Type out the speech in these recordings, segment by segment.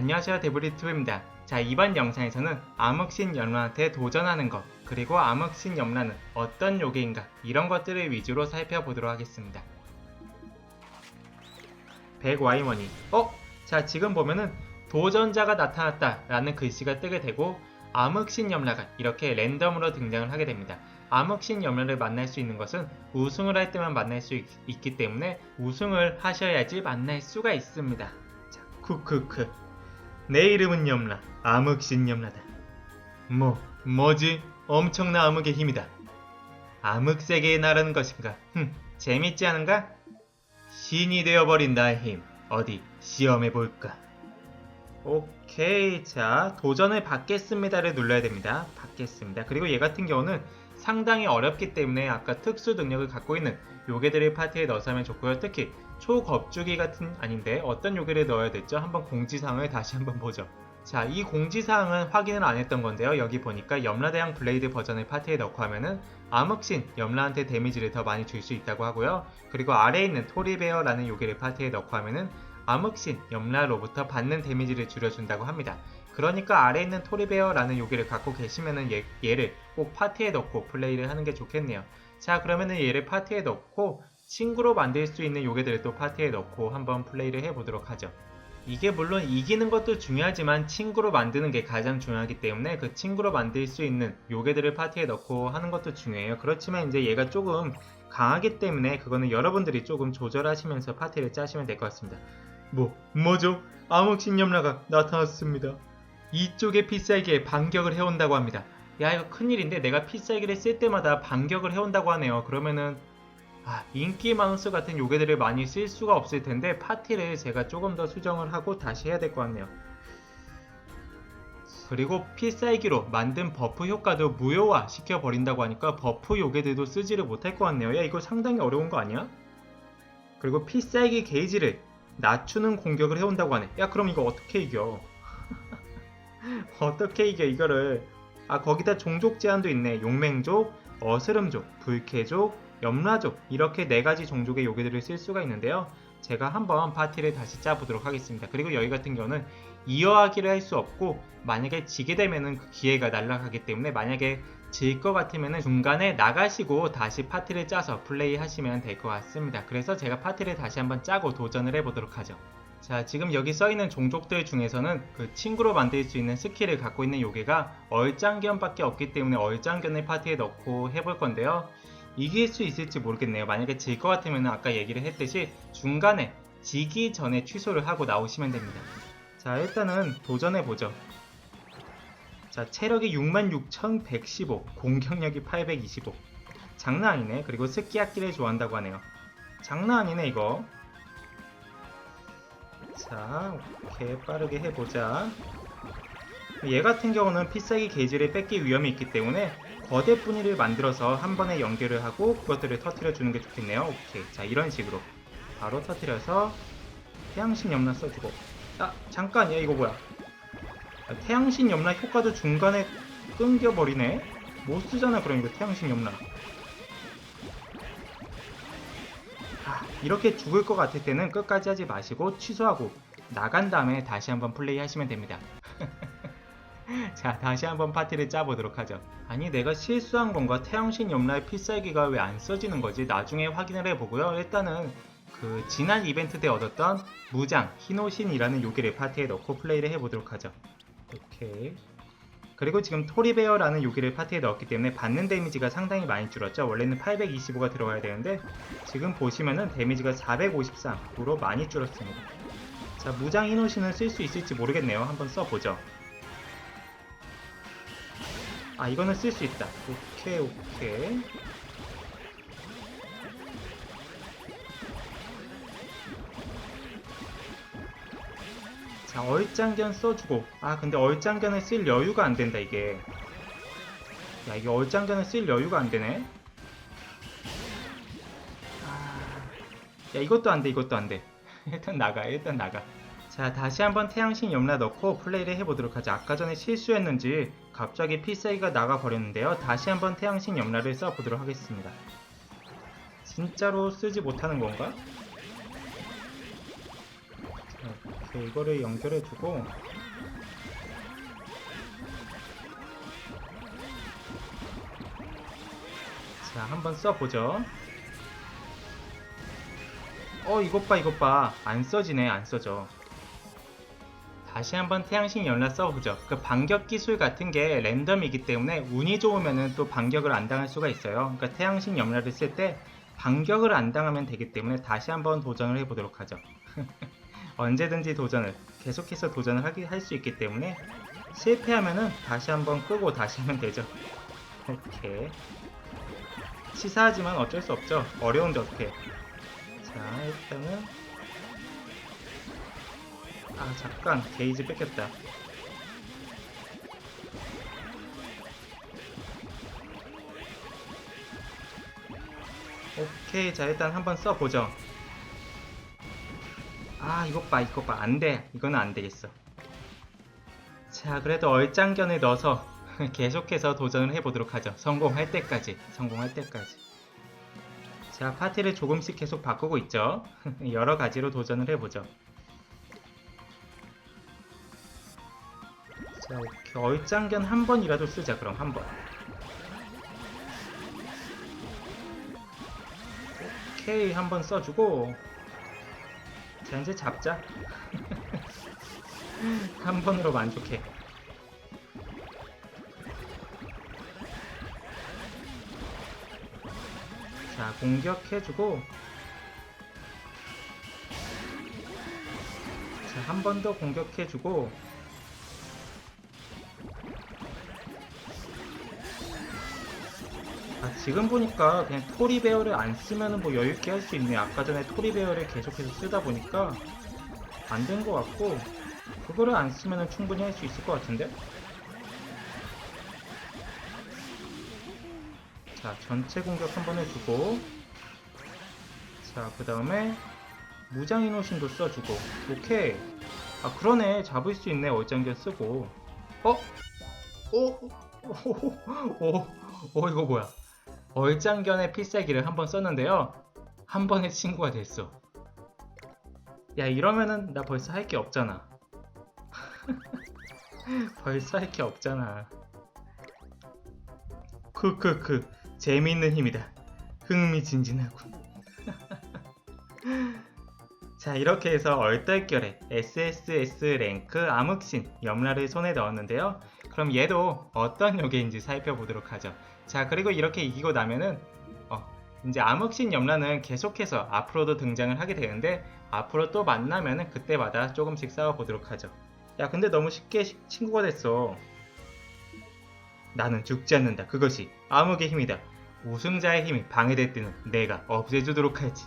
안녕하세요 데브리투브입니다. 자 이번 영상에서는 암흑신 염라한테 도전하는 것 그리고 암흑신 염라는 어떤 요괴인가 이런 것들을 위주로 살펴보도록 하겠습니다. 백와이머니 어? 자 지금 보면은 도전자가 나타났다 라는 글씨가 뜨게 되고 암흑신 염라가 이렇게 랜덤으로 등장을 하게 됩니다. 암흑신 염라를 만날 수 있는 것은 우승을 할 때만 만날 수 있, 있기 때문에 우승을 하셔야지 만날 수가 있습니다. 자, 쿠쿠크. 내 이름은 염라, 암흑신 염라다. 뭐, 뭐지? 엄청난 암흑의 힘이다. 암흑 세계에 나르는 것인가? 흠, 재밌지 않은가? 신이 되어버린 나의 힘. 어디 시험해 볼까? 오케이. 자, 도전을 받겠습니다를 눌러야 됩니다. 받겠습니다. 그리고 얘 같은 경우는 상당히 어렵기 때문에 아까 특수 능력을 갖고 있는 요괴들을 파티에 넣어서 하면 좋고요. 특히 초겁주기 같은 아닌데 어떤 요괴를 넣어야 됐죠? 한번 공지사항을 다시 한번 보죠. 자, 이 공지사항은 확인을 안 했던 건데요. 여기 보니까 염라대왕 블레이드 버전을 파티에 넣고 하면은 암흑신 염라한테 데미지를 더 많이 줄 수 있다고 하고요. 그리고 아래에 있는 토리베어라는 요괴를 파티에 넣고 하면은 암흑신 염라로부터 받는 데미지를 줄여준다고 합니다. 그러니까 아래에 있는 토리베어라는 요괴를 갖고 계시면은 얘, 얘를 꼭 파티에 넣고 플레이를 하는 게 좋겠네요. 자 그러면은 얘를 파티에 넣고 친구로 만들 수 있는 요괴들을 또 파티에 넣고 한번 플레이를 해보도록 하죠. 이게 물론 이기는 것도 중요하지만 친구로 만드는 게 가장 중요하기 때문에 그 친구로 만들 수 있는 요괴들을 파티에 넣고 하는 것도 중요해요. 그렇지만 이제 얘가 조금 강하기 때문에 그거는 여러분들이 조금 조절하시면서 파티를 짜시면 될 것 같습니다. 뭐, 뭐죠? 암흑신 염라가 나타났습니다. 이쪽의 필살기에 반격을 해온다고 합니다. 야 이거 큰일인데 내가 필살기를 쓸 때마다 반격을 해온다고 하네요. 그러면은 아, 인기 마우스 같은 요괴들을 많이 쓸 수가 없을 텐데 파티를 제가 조금 더 수정을 하고 다시 해야 될 것 같네요. 그리고 필살기로 만든 버프 효과도 무효화 시켜버린다고 하니까 버프 요괴들도 쓰지를 못할 것 같네요. 야 이거 상당히 어려운 거 아니야? 그리고 필살기 게이지를 낮추는 공격을 해온다고 하네. 야 그럼 이거 어떻게 이겨? 어떻게 이겨 이거를? 아 거기다 종족 제한도 있네. 용맹족, 어스름족, 불쾌족, 염라족 이렇게 네 가지 종족의 요괴들을 쓸 수가 있는데요. 제가 한번 파티를 다시 짜보도록 하겠습니다. 그리고 여기 같은 경우는 이어하기를 할 수 없고 만약에 지게 되면은 그 기회가 날아가기 때문에 만약에 질 것 같으면은 중간에 나가시고 다시 파티를 짜서 플레이 하시면 될 것 같습니다. 그래서 제가 파티를 다시 한번 짜고 도전을 해보도록 하죠. 자, 지금 여기 써있는 종족들 중에서는 그 친구로 만들 수 있는 스킬을 갖고 있는 요괴가 얼짱견밖에 없기 때문에 얼짱견을 파티에 넣고 해볼 건데요. 이길 수 있을지 모르겠네요. 만약에 질 것 같으면 아까 얘기를 했듯이 중간에 지기 전에 취소를 하고 나오시면 됩니다. 자, 일단은 도전해보죠. 자, 체력이 66,115, 공격력이 825. 장난 아니네. 그리고 스키야끼를 좋아한다고 하네요. 장난 아니네, 이거. 자, 오케이. 빠르게 해보자. 얘 같은 경우는 필살기 게이지를 뺏길 위험이 있기 때문에 거대 뿌니를 만들어서 한 번에 연결을 하고 그것들을 터트려 주는 게 좋겠네요. 오케이. 자, 이런 식으로 바로 터트려서 태양신 염라 써주고. 아, 잠깐, 얘 이거 뭐야? 아, 태양신 염라 효과도 중간에 끊겨버리네? 못 쓰잖아, 그럼 이거 태양신 염라. 이렇게 죽을 것 같을 때는 끝까지 하지 마시고 취소하고 나간 다음에 다시 한번 플레이 하시면 됩니다. 자, 다시 한번 파티를 짜보도록 하죠. 아니, 내가 실수한 건가? 태양신 염라의 필살기가 왜 안 써지는 거지? 나중에 확인을 해보고요. 일단은 그 지난 이벤트 때 얻었던 무장 히노신이라는 요괴를 파티에 넣고 플레이를 해보도록 하죠. 오케이. 그리고 지금 토리베어라는 요괴를 파티에 넣었기 때문에 받는 데미지가 상당히 많이 줄었죠. 원래는 825가 들어가야 되는데 지금 보시면은 데미지가 453으로 많이 줄었습니다. 자, 무장 히노신을 쓸수 있을지 모르겠네요. 한번 써보죠. 아, 이거는 쓸 수 있다. 오케이, 오케이. 자, 얼짱견 써주고. 아, 근데 얼짱견을 쓸 여유가 안 된다, 이게. 야, 이게 얼짱견을 쓸 여유가 안 되네. 아, 야, 이것도 안 돼, 이것도 안 돼. 일단 나가, 일단 나가. 자, 다시 한번 태양신 염라 넣고 플레이를 해보도록 하죠. 아까 전에 실수했는지 갑자기 필살기가 나가버렸는데요. 다시 한번 태양신 염라를 써보도록 하겠습니다. 진짜로 쓰지 못하는 건가? 자, 오케이 이거를 연결해주고 자 한번 써보죠. 어 이것 봐 이것 봐 안 써지네 안 써져. 다시 한번 태양신 연락 써보죠. 그 반격 기술 같은 게 랜덤이기 때문에 운이 좋으면은 또 반격을 안 당할 수가 있어요. 그러니까 태양신 염라를 쓸때 반격을 안 당하면 되기 때문에 다시 한번 도전을 해보도록 하죠 언제든지 도전을 계속해서 도전을 하기 할 수 있기 때문에 실패하면은 다시 한번 끄고 다시 하면 되죠. 오케이. 치사하지만 어쩔 수 없죠. 어려운데 어떻게 자 일단은. 아 잠깐. 게이지 뺏겼다. 오케이. 자 일단 한번 써보죠 아 이것 봐 이것 봐. 안돼. 이거는 안되겠어. 자 그래도 얼짱견을 넣어서 계속해서 도전을 해보도록 하죠. 성공할 때까지 성공할 때까지. 자 파티를 조금씩 계속 바꾸고 있죠. 여러 가지로 도전을 해보죠. 자 오케이 얼짱견 한 번이라도 쓰자 그럼 한번. 오케이 한 번 써주고 자 이제 잡자. 한 번으로 만족해. 자 공격해주고. 자 한 번 더 공격해주고 지금 보니까 그냥 토리 베어를 안 쓰면은 뭐 여유있게 할 수 있네 아까 전에 토리 베어를 계속해서 쓰다 보니까 안 된 것 같고 그거를 안 쓰면은 충분히 할 수 있을 것 같은데 자 전체 공격 한번 해주고 자 그 다음에 무장인호신도 써주고 오케이 아 그러네 잡을 수 있네 얼짱견 쓰고 어? 오? 오? 오? 오 이거 뭐야 얼짱견의 필살기를 한번 썼는데요. 한 번에 친구가 됐어. 야 이러면은 나 벌써 할 게 없잖아. 벌써 할 게 없잖아. 크크크. 재미있는 힘이다. 흥미진진하군 자 이렇게 해서 얼떨결에 SSS 랭크 암흑신 염라를 손에 넣었는데요. 그럼 얘도 어떤 요괴인지 살펴보도록 하죠 자 그리고 이렇게 이기고 나면은 어, 이제 암흑신 염라는 계속해서 앞으로도 등장을 하게 되는데 앞으로 또 만나면은 그때마다 조금씩 싸워보도록 하죠. 야 근데 너무 쉽게 시- 친구가 됐어. 나는 죽지 않는다. 그것이 암흑의 힘이다. 우승자의 힘이 방해될 때는 내가 없애주도록 하지.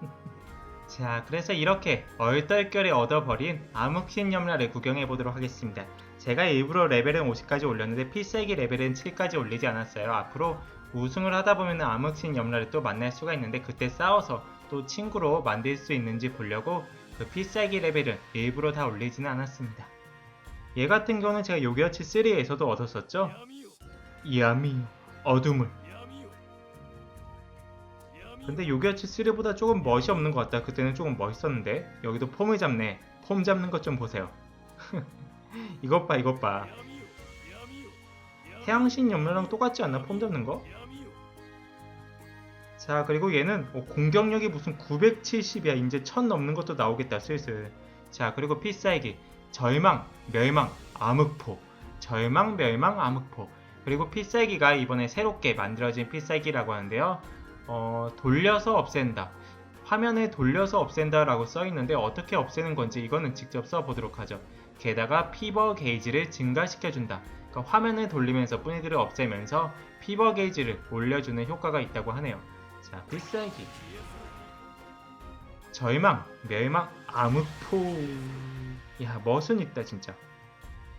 자 그래서 이렇게 얼떨결에 얻어버린 암흑신 염라를 구경해보도록 하겠습니다 제가 일부러 레벨은 50까지 올렸는데 필살기 레벨은 7까지 올리지 않았어요 앞으로 우승을 하다보면 암흑신 염라를 또 만날 수가 있는데 그때 싸워서 또 친구로 만들 수 있는지 보려고 그 필살기 레벨은 일부러 다 올리지는 않았습니다 얘 같은 경우는 제가 요기어치 3에서도 얻었었죠 야미 어둠을 근데 요기어치 3보다 조금 멋이 없는 것 같다. 그때는 조금 멋있었는데 여기도 폼을 잡네. 폼 잡는 것 좀 보세요. 이것 봐 이것 봐. 태양신 염료랑 똑같지 않나 폼 잡는 거? 자 그리고 얘는 어, 공격력이 무슨 970이야. 이제 1000 넘는 것도 나오겠다 슬슬. 자 그리고 필살기 절망, 멸망, 암흑포. 절망, 멸망, 암흑포. 그리고 필살기가 이번에 새롭게 만들어진 필살기라고 하는데요. 어, 돌려서 없앤다. 화면을 돌려서 없앤다 라고 써 있는데 어떻게 없애는 건지 이거는 직접 써보도록 하죠. 게다가 피버 게이지를 증가시켜준다. 그러니까 화면을 돌리면서 뿌니들을 없애면서 피버 게이지를 올려주는 효과가 있다고 하네요. 자, 필살기. 절망, 멸망, 암흑포. 야, 멋은 있다, 진짜.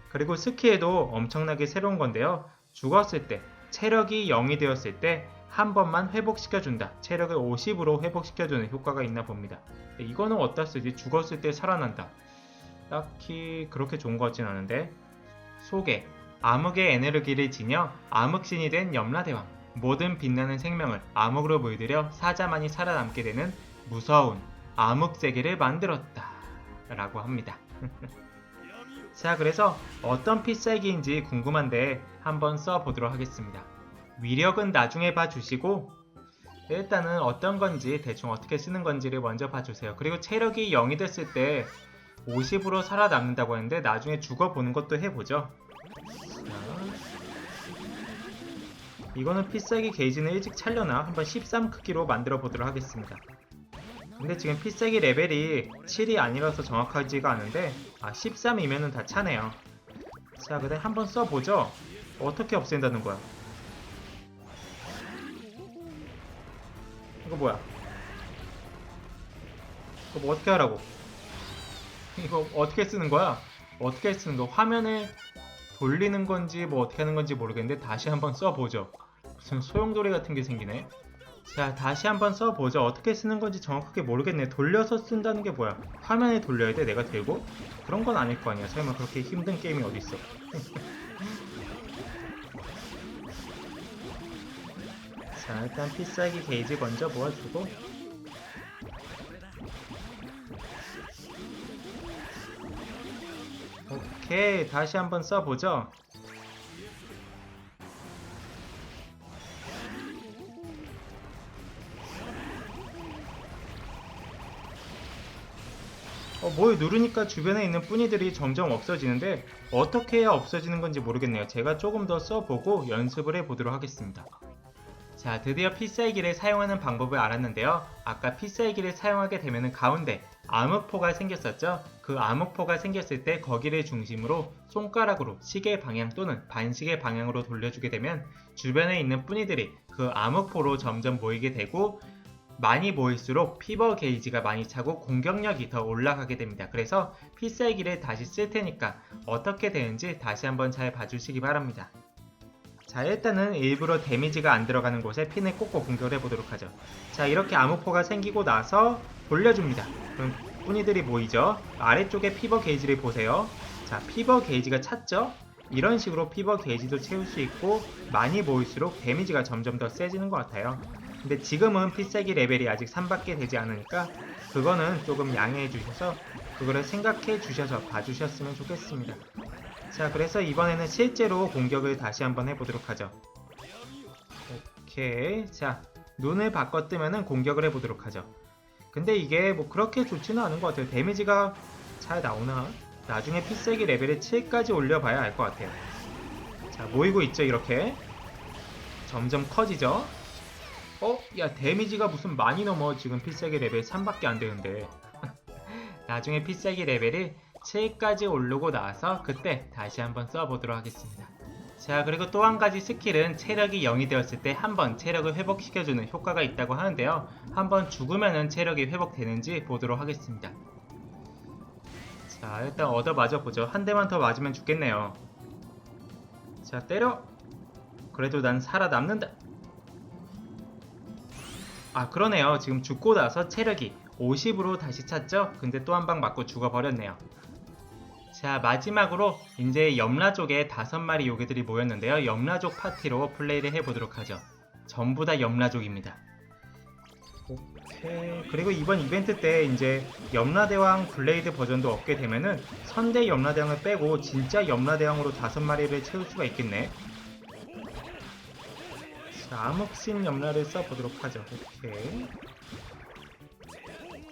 그리고 스키에도 엄청나게 새로운 건데요. 죽었을 때, 체력이 0이 되었을 때, 한 번만 회복시켜준다. 체력을 50으로 회복시켜주는 효과가 있나 봅니다. 이거는 어디다 쓰지? 죽었을 때 살아난다. 딱히 그렇게 좋은 것 같진 않은데. 소개. 암흑의 에너지를 지녀 암흑신이 된 염라대왕. 모든 빛나는 생명을 암흑으로 물들여 사자만이 살아남게 되는 무서운 암흑 세계를 만들었다. 라고 합니다. 자, 그래서 어떤 필살기인지 궁금한데 한번 써보도록 하겠습니다. 위력은 나중에 봐주시고 일단은 어떤 건지 대충 어떻게 쓰는 건지를 먼저 봐주세요. 그리고 체력이 0이 됐을 때 50으로 살아남는다고 했는데 나중에 죽어보는 것도 해보죠. 자, 이거는 필살기 게이지는 일찍 찰려나 한번 13 크기로 만들어 보도록 하겠습니다. 근데 지금 필살기 레벨이 7이 아니라서 정확하지가 않은데 아 13이면은 다 차네요. 자, 그래 한번 써보죠. 어떻게 없앤다는 거야? 이거 뭐야? 이거 뭐 어떻게 하라고? 이거 어떻게 쓰는 거야? 어떻게 쓰는 거? 화면을 돌리는 건지 뭐 어떻게 하는 건지 모르겠는데 다시 한번 써보죠. 무슨 소용돌이 같은 게 생기네. 자, 다시 한번 써보죠. 어떻게 쓰는 건지 정확하게 모르겠네. 돌려서 쓴다는 게 뭐야? 화면에 돌려야 돼? 내가 들고? 그런 건 아닐 거 아니야. 설마 그렇게 힘든 게임이 어딨어. 자, 일단 필살기 게이지 먼저 모아주고 오케이, 다시 한번 써보죠. 어, 뭘 누르니까 주변에 있는 뿌니들이 점점 없어지는데 어떻게 해야 없어지는 건지 모르겠네요. 제가 조금 더 써보고 연습을 해보도록 하겠습니다. 자, 드디어 필살기를 사용하는 방법을 알았는데요. 아까 필살기를 사용하게 되면 가운데 암흑포가 생겼었죠? 그 암흑포가 생겼을 때 거기를 중심으로 손가락으로 시계 방향 또는 반시계 방향으로 돌려주게 되면 주변에 있는 뿌니들이 그 암흑포로 점점 모이게 되고 많이 모일수록 피버 게이지가 많이 차고 공격력이 더 올라가게 됩니다. 그래서 필살기를 다시 쓸 테니까 어떻게 되는지 다시 한번 잘 봐주시기 바랍니다. 자 일단은 일부러 데미지가 안 들어가는 곳에 핀을 꽂고 공격을 해보도록 하죠. 자 이렇게 암흑포가 생기고 나서 돌려줍니다. 그럼 뿌니들이 모이죠. 아래쪽에 피버 게이지를 보세요. 자 피버 게이지가 찼죠? 이런 식으로 피버 게이지도 채울 수 있고 많이 모일수록 데미지가 점점 더 세지는 것 같아요. 근데 지금은 필살기 레벨이 아직 3밖에 되지 않으니까 그거는 조금 양해해 주셔서 그거를 생각해 주셔서 봐주셨으면 좋겠습니다. 자 그래서 이번에는 실제로 공격을 다시 한번 해보도록 하죠. 오케이 자 눈을 바꿔 뜨면은 공격을 해보도록 하죠. 근데 이게 뭐 그렇게 좋지는 않은 것 같아요. 데미지가 잘 나오나? 나중에 필살기 레벨을 7까지 올려봐야 알 것 같아요. 자 모이고 있죠 이렇게 점점 커지죠. 어? 야 데미지가 무슨 많이 넘어 지금 필살기 레벨 3밖에 안 되는데 나중에 필살기 레벨을 7까지 오르고 나서 그때 다시 한번 써보도록 하겠습니다. 자 그리고 또 한 가지 스킬은 체력이 0이 되었을 때 한번 체력을 회복시켜주는 효과가 있다고 하는데요. 한번 죽으면은 체력이 회복되는지 보도록 하겠습니다. 자 일단 얻어 맞아보죠. 한 대만 더 맞으면 죽겠네요. 자 때려! 그래도 난 살아남는다. 아 그러네요. 지금 죽고 나서 체력이 50으로 다시 찼죠? 근데 또 한 방 맞고 죽어버렸네요 자 마지막으로 이제 염라족에 다섯 마리 요괴들이 모였는데요. 염라족 파티로 플레이를 해보도록 하죠. 전부 다 염라족입니다. 오케이. 그리고 이번 이벤트 때 이제 염라대왕 블레이드 버전도 얻게 되면은 선대 염라대왕을 빼고 진짜 염라대왕으로 다섯 마리를 채울 수가 있겠네. 자, 암흑신 염라를 써보도록 하죠. 오케이.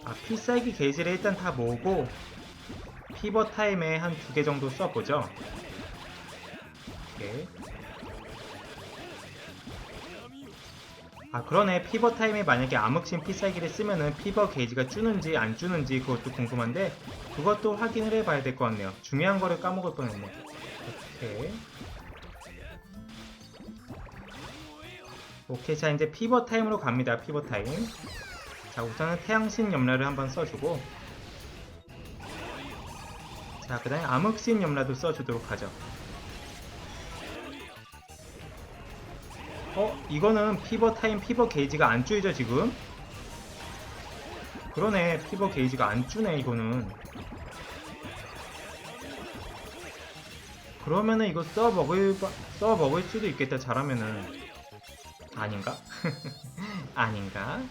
아, 필살기 게이지를 일단 다 모으고 피버 타임에 한 두 개 정도 써보죠. 오케이. 아 그러네. 피버 타임에 만약에 암흑신 필살기를 쓰면은 피버 게이지가 주는지 안 주는지 그것도 궁금한데 그것도 확인을 해봐야 될 것 같네요. 중요한 거를 까먹을 뻔했네. 오케이. 오케이. 자 이제 피버 타임으로 갑니다. 피버 타임. 자 우선은 태양신 염라를 한번 써주고 자 그 다음에 암흑신 염라도 써주도록 하죠 어 이거는 피버 타임 피버 게이지가 안 줄죠 지금 그러네 피버 게이지가 안 주네 이거는 그러면은 이거 써 먹을 바- 써 먹을 수도 있겠다 잘하면은 아닌가? 아닌가?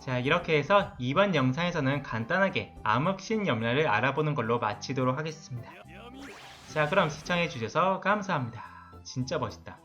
자 이렇게 해서 이번 영상에서는 간단하게 암흑신 염라를 알아보는 걸로 마치도록 하겠습니다. 자 그럼 시청해주셔서 감사합니다. 진짜 멋있다.